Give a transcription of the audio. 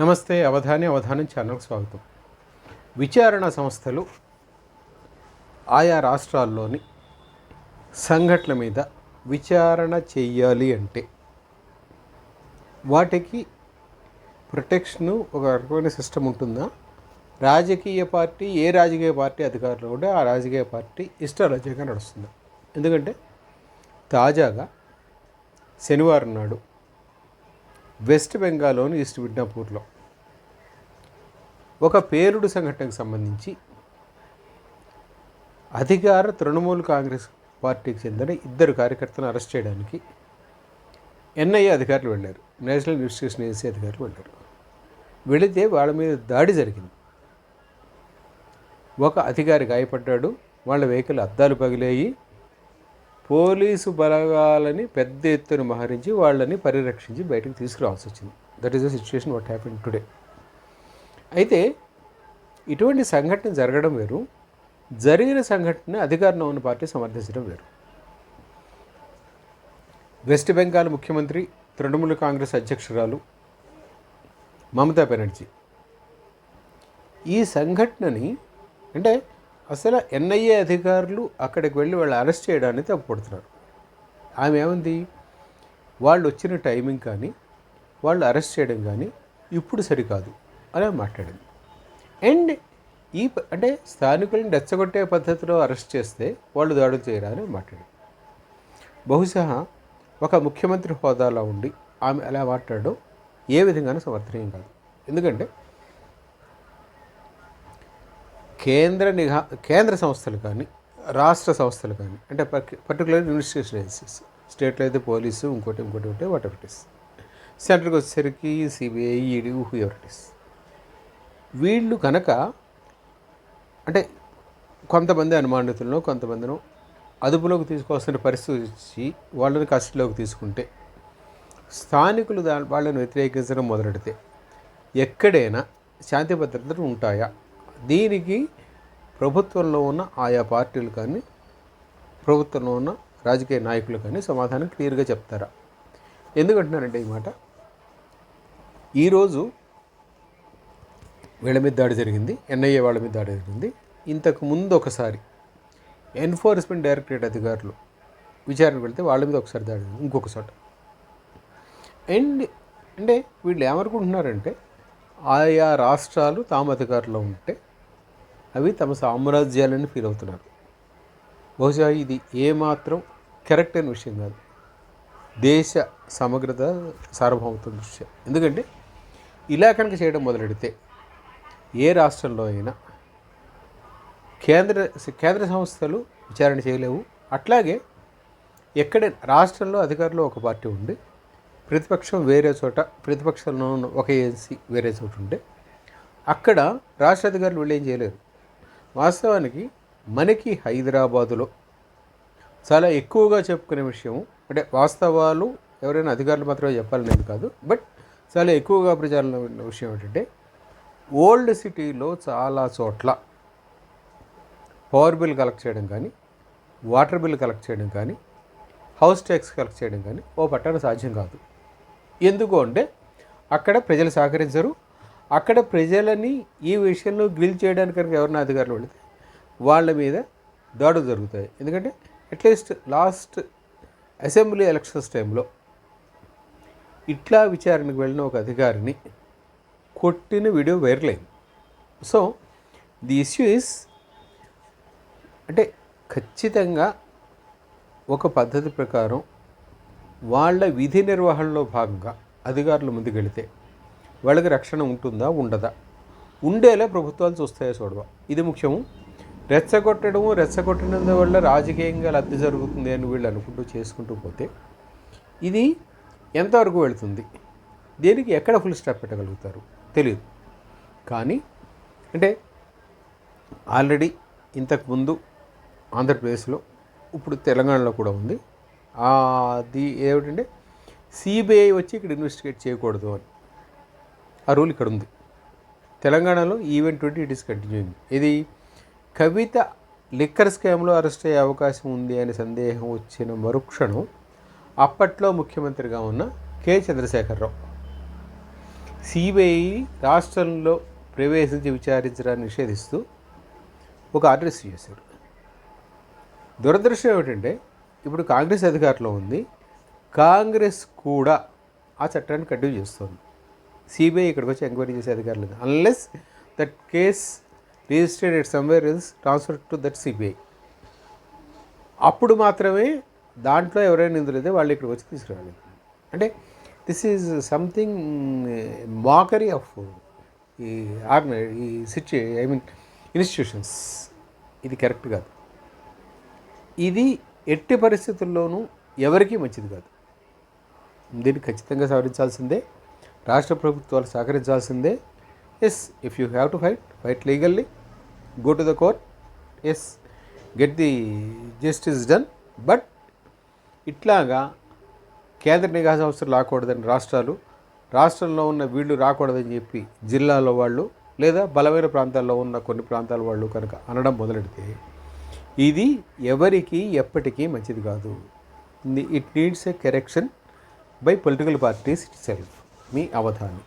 నమస్తే అవధాని అవధానం ఛానల్కి స్వాగతం. విచారణ సంస్థలు ఆయా రాష్ట్రాల్లోని సంఘటనల మీద విచారణ చేయాలి అంటే వాటికి ప్రొటెక్షను ఒక రకమైన సిస్టమ్ ఉంటుందా? రాజకీయ పార్టీ ఏ రాజకీయ పార్టీ అధికారంలో ఉంటే ఆ రాజకీయ పార్టీ ఇష్టారాజ్యంగా నడుస్తుంది. ఎందుకంటే తాజాగా శనివారం నాడు వెస్ట్ బెంగాల్లోని ఈస్ట్ మిడ్నాపూర్లో ఒక పేరుడు సంఘటనకు సంబంధించి అధికార తృణమూల్ కాంగ్రెస్ పార్టీకి చెందిన ఇద్దరు కార్యకర్తలను అరెస్ట్ చేయడానికి ఎన్ఐఏ అధికారులు వెళ్ళారు. నేషనల్ ఇన్వెస్టిగేషన్ ఏజెన్సీ అధికారులు వెళ్ళారు. వెళితే వాళ్ళ మీద దాడి జరిగింది. ఒక అధికారి గాయపడ్డాడు. వాళ్ళ వెహికల్ అద్దాలు పగిలాయి. పోలీసు బలగాలని పెద్ద ఎత్తున మహరించి వాళ్ళని పరిరక్షించి బయటకు తీసుకురావాల్సి వచ్చింది. That is the situation what happen today అయితే ఇటువంటి సంఘటన జరగడం వేరు జరిగిన సంఘటన అధికారంలో ఉన్న పార్టీ సమర్థించడం వేరు. వెస్ట్ బెంగాల్ ముఖ్యమంత్రి తృణమూల కాంగ్రెస్ అధ్యక్షురాలు మమతా బెనర్జీ. ఈ సంఘటనని అంటే అసలు ఎన్ఐఏ అధికారులు అక్కడికి వెళ్ళి వాళ్ళు అరెస్ట్ చేయడానికి తప్పుపడుతున్నారు. ఆమె ఏముంది? వాళ్ళు వచ్చిన టైమింగ్ కానీ వాళ్ళు అరెస్ట్ చేయడం కానీ ఇప్పుడు సరికాదు. అలా మాట్లాడింది. అండ్ ఈ అంటే స్థానికులను రెచ్చగొట్టే పద్ధతిలో అరెస్ట్ చేస్తే వాళ్ళు దాడులు చేయరా అని మాట్లాడారు. బహుశా ఒక ముఖ్యమంత్రి హోదాలో ఉండి ఆమె అలా మాట్లాడడం ఏ విధంగానూ సమర్థనీయం కాదు. ఎందుకంటే కేంద్ర నిఘా కేంద్ర సంస్థలు కానీ రాష్ట్ర సంస్థలు కానీ అంటే పర్టికులర్ ఇన్వెస్టిగేషన్ ఏజెన్సీస్ స్టేట్లో అయితే పోలీసు ఇంకోటి ఇంకోటి ఉంటే వాట్ ఎవర్ ఇట్ ఇస్. సెంటర్కి వచ్చేసరికి CBI ED whoever it is. వీళ్ళు కనుక అంటే కొంతమంది అనుమానితులను కొంతమందిను అదుపులోకి తీసుకోవాల్సిన పరిస్థితి వచ్చి వాళ్ళని కస్టడీలోకి తీసుకుంటే స్థానికులు దా వాళ్ళని వ్యతిరేకించడం మొదలెడితే ఎక్కడైనా శాంతి భద్రతలు ఉంటాయా? దీనికి ప్రభుత్వంలో ఉన్న ఆయా పార్టీలు కానీ ప్రభుత్వంలో ఉన్న రాజకీయ నాయకులు కానీ సమాధానం క్లియర్గా చెప్తారా? ఎందుకంటున్నానంటే ఈ మాట? ఈరోజు వీళ్ళ మీద దాడి జరిగింది ఎన్ఐఏ వాళ్ళ మీద దాడి జరిగింది. ఇంతకు ముందు ఒకసారి ఎన్ఫోర్స్మెంట్ డైరెక్టరేట్ అధికారులు విచారణకు వెళ్తే వాళ్ళ మీద ఒకసారి దాడి జరిగింది ఇంకొక చోట. అండ్ అంటే వీళ్ళు ఏమనుకుంటున్నారంటే ఆయా రాష్ట్రాలు తాము అధికారంలో ఉంటే అవి తమ సామ్రాజ్యాలని ఫీల్ అవుతున్నారు. బహుశా ఇది ఏమాత్రం కరెక్ట్ అయిన విషయం కాదు. దేశ సమగ్రత సార్వభౌమత్వం దృష్ట్యా. ఎందుకంటే ఇలా కనుక చేయడం మొదలెడితే ఏ రాష్ట్రంలో అయినా కేంద్ర కేంద్ర సంస్థలు విచారణ చేయలేవు. అట్లాగే ఎక్కడ రాష్ట్రంలో అధికారంలో ఒక పార్టీ ఉండి ప్రతిపక్షం వేరే చోట ప్రతిపక్షంలో ఉన్న ఒక ఏజెన్సీ వేరే చోట ఉంటే అక్కడ రాష్ట్ర అధికారులు వీళ్ళు ఏం చేయలేరు. వాస్తవానికి మనకి హైదరాబాదులో చాలా ఎక్కువగా చెప్పుకునే విషయం అంటే వాస్తవాలు ఎవరైనా అధికారులు మాత్రమే చెప్పాలనేది కాదు బట్ చాలా ఎక్కువగా ప్రచారంలో ఉన్న విషయం ఏంటంటే ఓల్డ్ సిటీలో చాలా చోట్ల పవర్ బిల్ కలెక్ట్ చేయడం కానీ వాటర్ బిల్ కలెక్ట్ చేయడం కానీ హౌస్ ట్యాక్స్ కలెక్ట్ చేయడం కానీ ఓ పట్టాన సాధ్యం కాదు. ఎందుకు అంటే అక్కడ ప్రజలు సహకరించరు. అక్కడ ప్రజలని ఈ విషయంలో గ్రిల్ చేయడానికి కనుక ఎవరైనా అధికారులు వెళితే వాళ్ళ మీద దాడులు జరుగుతాయి. ఎందుకంటే అట్లీస్ట్ లాస్ట్ అసెంబ్లీ ఎలక్షన్స్ టైంలో ఇట్లా విచారణకు వెళ్ళిన ఒక అధికారిని కొట్టిన వీడియో వైరల్ అయింది. సో ది ఇష్యూ ఇస్ అంటే ఖచ్చితంగా ఒక పద్ధతి ప్రకారం వాళ్ళ విధి నిర్వహణలో భాగంగా అధికారులు ముందుకెళితే వాళ్ళకి రక్షణ ఉంటుందా ఉండదా? ఉండేలా ప్రభుత్వాలు చూస్తాయో చూడవా? ఇది ముఖ్యము. రెచ్చగొట్టడము రెచ్చగొట్టడం వల్ల రాజకీయంగా లబ్ధి జరుగుతుంది అని వీళ్ళు అనుకుంటూ చేసుకుంటూ పోతే ఇది ఎంతవరకు వెళుతుంది? దేనికి ఎక్కడ ఫుల్ స్టాప్ పెట్టగలుగుతారు? తెలియదు కానీ అంటే ఆల్రెడీ ఇంతకుముందు ఆంధ్రప్రదేశ్లో ఇప్పుడు తెలంగాణలో కూడా ఉంది. అది ఏమిటంటే సిబిఐ వచ్చి ఇక్కడ ఇన్వెస్టిగేట్ చేయకూడదు అని. ఆ రూల్ ఇక్కడ ఉంది. తెలంగాణలో event twenty it is continuing ఇది కవిత లిక్కర్ స్కామ్లో అరెస్ట్ అయ్యే అవకాశం ఉంది అనే సందేహం వచ్చిన మరుక్షణం అప్పట్లో ముఖ్యమంత్రిగా ఉన్న కె. చంద్రశేఖరరావు సిబిఐ రాష్ట్రంలో ప్రవేశించి విచారించడాన్ని నిషేధిస్తూ ఒక ఆర్డర్ ఇష్యూ చేశారు. దురదృష్టం ఏమిటంటే ఇప్పుడు కాంగ్రెస్ అధికారంలో ఉంది. కాంగ్రెస్ కూడా ఆ చట్టాన్ని కంటిన్యూ చేస్తుంది. సిబిఐ ఇక్కడికి వచ్చి ఎంక్వైరీ చేసే అధికారం లేదు. Unless that case registered at somewhere is transfer to that CBI అప్పుడు మాత్రమే దాంట్లో ఎవరైనా నిందులైతే వాళ్ళు ఇక్కడికి వచ్చి తీసుకురావాలి. అంటే this is something mockery of ఈ ఆర్గనై ఈ సిచ్యు ఐ మీన్ ఇన్స్టిట్యూషన్స్. ఇది కరెక్ట్ కాదు. ఇది ఎట్టి పరిస్థితుల్లోనూ ఎవరికీ మంచిది కాదు. దీన్ని ఖచ్చితంగా సవరించాల్సిందే. రాష్ట్ర ప్రభుత్వాలు సహకరించాల్సిందే. Yes if you have to fight fight legally go to the court yes get the justice done but ఇట్లాగా కేంద్ర నిఘా సంస్థలు రాకూడదని రాష్ట్రాలు రాష్ట్రంలో ఉన్న వీళ్ళు రాకూడదని చెప్పి జిల్లాలో వాళ్ళు లేదా బలమైన ప్రాంతాల్లో ఉన్న కొన్ని ప్రాంతాల వాళ్ళు కనుక అనడం మొదలెడితే ఇది ఎవరికి ఎప్పటికీ మంచిది కాదు. It needs a correction by political parties itself me Avadhani.